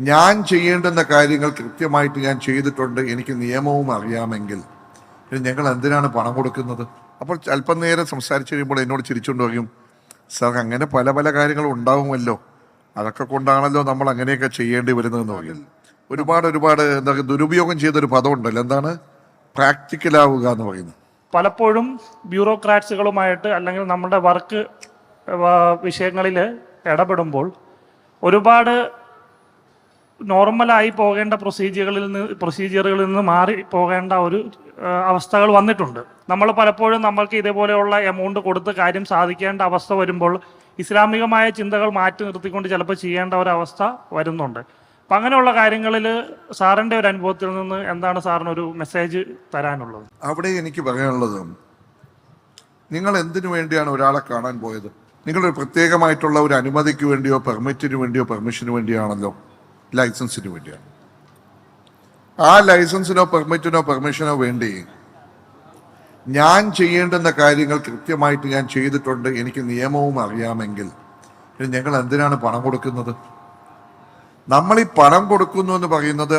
ഞാൻ ചെയ്യേണ്ടുന്ന കാര്യങ്ങൾ കൃത്യമായിട്ട് ഞാൻ ചെയ്തിട്ടുണ്ട്. എനിക്ക് നിയമവും അറിയാമെങ്കിൽ. പിന്നെ ഞങ്ങൾ എന്തിനാണ് പണം കൊടുക്കുന്നത്? അപ്പോൾ അല്പം നേരം സംസാരിച്ചു കഴിയുമ്പോൾ എന്നോട് ചിരിച്ചുകൊണ്ട് പറയും സാർ അങ്ങനെ പല പല കാര്യങ്ങളും ഉണ്ടാവുമല്ലോ. അതൊക്കെ കൊണ്ടാണല്ലോ നമ്മൾ അങ്ങനെയൊക്കെ ചെയ്യേണ്ടി വരുന്നതെന്ന് പറയും. ഒരുപാട് ഒരുപാട് എന്താ ദുരുപയോഗം ചെയ്തൊരു പദമുണ്ടല്ലോ. എന്താണ്? പ്രാക്ടിക്കലാവുക എന്ന് പറയുന്നത്. പലപ്പോഴും ബ്യൂറോക്രാറ്റ്സുകളുമായിട്ട് അല്ലെങ്കിൽ നമ്മുടെ വർക്ക് വിഷയങ്ങളിൽ ഇടപെടുമ്പോൾ ഒരുപാട് നോർമലായി പോകേണ്ട പ്രൊസീജിയറുകളിൽ നിന്ന് പ്രൊസീജിയറുകളിൽ നിന്ന് മാറി പോകേണ്ട ഒരു അവസ്ഥകൾ വന്നിട്ടുണ്ട്. നമ്മൾ പലപ്പോഴും നമ്മൾക്ക് ഇതേപോലെയുള്ള എമൗണ്ട് കൊടുത്ത് കാര്യം സാധിക്കേണ്ട അവസ്ഥ വരുമ്പോൾ ഇസ്ലാമികമായ ചിന്തകൾ മാറ്റി നിർത്തിക്കൊണ്ട് ചിലപ്പോൾ ചെയ്യേണ്ട ഒരു അവസ്ഥ വരുന്നുണ്ട്. അപ്പം അങ്ങനെയുള്ള കാര്യങ്ങളിൽ സാറിന്റെ ഒരു അനുഭവത്തിൽ നിന്ന് എന്താണ് സാറിന് ഒരു മെസ്സേജ് തരാനുള്ളത്? അവിടെ എനിക്ക് പറയാനുള്ളത് നിങ്ങൾ എന്തിനു വേണ്ടിയാണ് ഒരാളെ കാണാൻ പോയത്? നിങ്ങളൊരു പ്രത്യേകമായിട്ടുള്ള ഒരു അനുമതിക്ക് വേണ്ടിയോ പെർമിറ്റിന് വേണ്ടിയോ പെർമിഷന് വേണ്ടിയാണല്ലോ. ലൈസൻസിന് വേണ്ടിയാണ്. ആ ലൈസൻസിനോ പെർമിറ്റിനോ പെർമിഷനോ വേണ്ടി ഞാൻ ചെയ്യേണ്ടുന്ന കാര്യങ്ങൾ കൃത്യമായിട്ട് ഞാൻ ചെയ്തിട്ടുണ്ട്. എനിക്ക് നിയമവും അറിയാമെങ്കിൽ. ഞങ്ങൾ എന്തിനാണ് പണം കൊടുക്കുന്നത്? നമ്മൾ ഈ പണം കൊടുക്കുന്നു എന്ന് പറയുന്നത്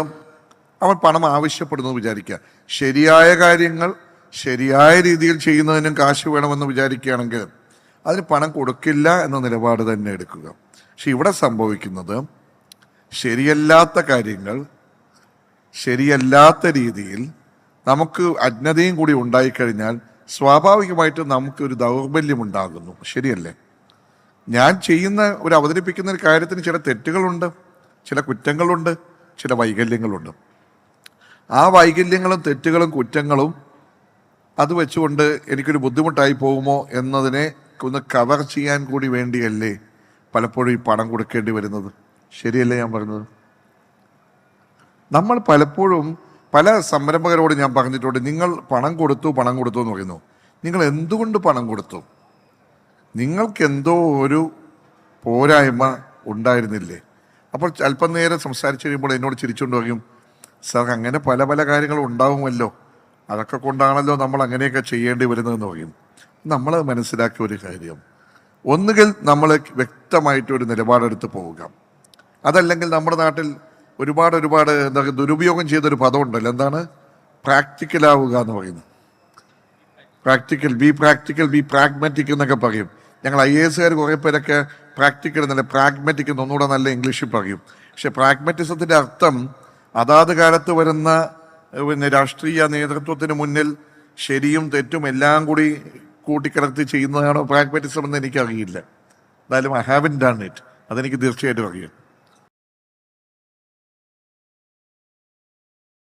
അവൻ പണം ആവശ്യപ്പെടുന്നു വിചാരിക്കുക. ശരിയായ കാര്യങ്ങൾ ശരിയായ രീതിയിൽ ചെയ്യുന്നതിനും കാശ് വേണമെന്ന് വിചാരിക്കുകയാണെങ്കിൽ അതിന് പണം കൊടുക്കില്ല എന്ന നിലപാട് തന്നെ എടുക്കുക. പക്ഷെ ഇവിടെ സംഭവിക്കുന്നത് ശരിയല്ലാത്ത കാര്യങ്ങൾ ശരിയല്ലാത്ത രീതിയിൽ നമുക്ക് അജ്ഞതയും കൂടി ഉണ്ടായിക്കഴിഞ്ഞാൽ സ്വാഭാവികമായിട്ട് നമുക്ക് ഒരു ദൗർബല്യം ഉണ്ടാകുന്നു ശരിയല്ലേ? ഞാൻ ചെയ്യുന്ന ഒരു അവതരിപ്പിക്കുന്ന ഒരു കാര്യത്തിന് ചില തെറ്റുകളുണ്ട് ചില കുറ്റങ്ങളുണ്ട് ചില വൈകല്യങ്ങളുണ്ട്. ആ വൈകല്യങ്ങളും തെറ്റുകളും കുറ്റങ്ങളും അത് വെച്ചുകൊണ്ട് എനിക്കൊരു ബുദ്ധിമുട്ടായി പോകുമോ എന്നതിനെ ഒന്ന് കവർ ചെയ്യാൻ കൂടി വേണ്ടിയല്ലേ പലപ്പോഴും ഈ പണം കൊടുക്കേണ്ടി വരുന്നത്? ശരിയല്ലേ ഞാൻ പറഞ്ഞത്? നമ്മൾ പലപ്പോഴും പല സംരംഭകരോട് ഞാൻ പറഞ്ഞിട്ടുണ്ട് നിങ്ങൾ പണം കൊടുത്തു പണം കൊടുത്തു എന്ന് പറയുന്നു. നിങ്ങൾ എന്തുകൊണ്ട് പണം കൊടുത്തു? നിങ്ങൾക്ക് എന്തോ ഒരു പോരായ്മ ഉണ്ടായിരുന്നില്ലേ? അപ്പോൾ അല്പം നേരം സംസാരിച്ചു കഴിയുമ്പോൾ എന്നോട് ചിരിച്ചുകൊണ്ട് പറയും സാർ അങ്ങനെ പല പല കാര്യങ്ങൾ ഉണ്ടാവുമല്ലോ. അതൊക്കെ കൊണ്ടാണല്ലോ നമ്മൾ അങ്ങനെയൊക്കെ ചെയ്യേണ്ടി വരുന്നതെന്ന് പറയും. നമ്മൾ മനസ്സിലാക്കിയ ഒരു കാര്യം. ഒന്നുകിൽ നമ്മൾ വ്യക്തമായിട്ട് ഒരു നിലപാടെടുത്ത് പോവുക. അതല്ലെങ്കിൽ നമ്മുടെ നാട്ടിൽ ഒരുപാട് ഒരുപാട് എന്താ ദുരുപയോഗം ചെയ്തൊരു പദമുണ്ടല്ലോ. എന്താണ്? പ്രാക്ടിക്കലാവുക എന്ന് പറയുന്നത്. Practical be practical be pragmatic എന്നൊക്കെ പറയും. ഞങ്ങൾ ഐ എസുകാർ കുറേ പേരൊക്കെ പ്രാക്ടിക്കൽ എന്നല്ല പ്രാഗ്മാറ്റിക് എന്നൊന്നുകൂടെ നല്ല ഇംഗ്ലീഷിൽ പറയും. പക്ഷെ പ്രാഗ്മാറ്റിസത്തിന്റെ അർത്ഥം അതാത് കാലത്ത് വരുന്ന പിന്നെ രാഷ്ട്രീയ നേതൃത്വത്തിന് മുന്നിൽ ശരിയും തെറ്റും എല്ലാം കൂടി കൂട്ടിക്കലർത്തി ചെയ്യുന്നതാണോ പ്രാഗ്മാറ്റിസം എന്ന് എനിക്കറിയില്ല. എന്തായാലും ഐ ഹാവൻ ഡൺ ഇറ്റ്. അതെനിക്ക് തീർച്ചയായിട്ടും അറിയാം.